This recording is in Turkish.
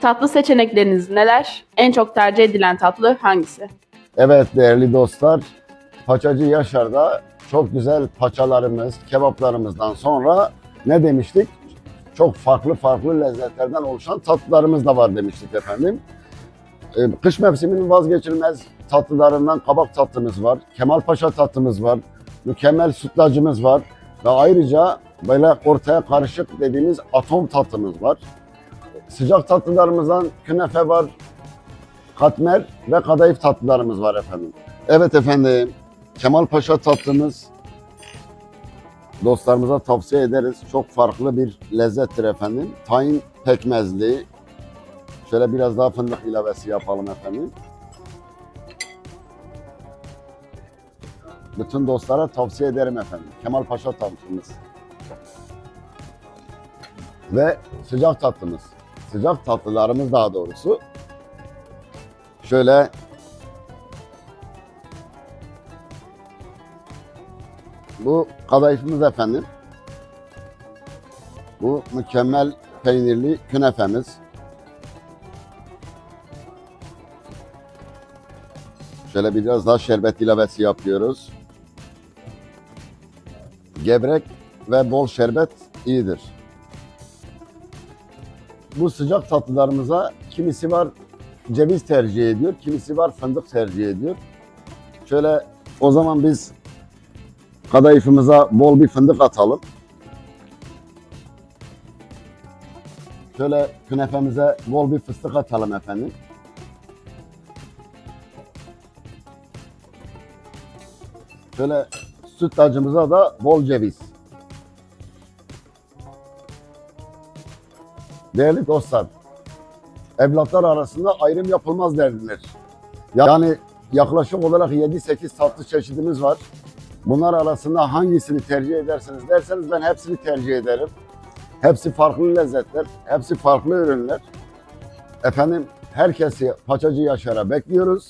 Tatlı seçenekleriniz neler? En çok tercih edilen tatlı hangisi? Evet değerli dostlar, Paçacı Yaşar'da çok güzel paçalarımız, kebaplarımızdan sonra ne demiştik? Çok farklı farklı lezzetlerden oluşan tatlılarımız da var demiştik efendim. Ee, Kış mevsiminin vazgeçilmez tatlılarından kabak tatlımız var, Kemal Paşa tatlımız var, mükemmel sütlacımız var ve ayrıca böyle ortaya karışık dediğimiz atom tatlımız var. Sıcak tatlılarımızdan künefe var, katmer ve kadayıf tatlılarımız var efendim. Evet efendim, Kemal Paşa tatlımız dostlarımıza tavsiye ederiz. Çok farklı bir lezzettir efendim. Tahin pekmezli. Şöyle biraz daha fındık ilavesi yapalım efendim. Bütün dostlara tavsiye ederim efendim. Kemal Paşa tatlımız. Ve sıcak tatlımız. Sıcak tatlılarımız daha doğrusu. Şöyle bu kadayıfımız efendim. Bu mükemmel peynirli künefemiz. Şöyle biraz daha şerbet ilavesi yapıyoruz. Gevrek ve bol şerbet iyidir. Bu sıcak tatlılarımıza kimisi var ceviz tercih ediyor, kimisi var fındık tercih ediyor. Şöyle o zaman biz kadayıfımıza bol bir fındık atalım. Şöyle künefemize bol bir fıstık atalım efendim. Şöyle sütlacımıza da bol ceviz. Değerli dostlar, evlatlar arasında ayrım yapılmaz derdiler. Yani yaklaşık olarak 7-8 tatlı çeşidimiz var. Bunlar arasında hangisini tercih ederseniz derseniz ben hepsini tercih ederim. Hepsi farklı lezzetler, hepsi farklı ürünler. Efendim herkesi Paçacı Yaşar'a bekliyoruz.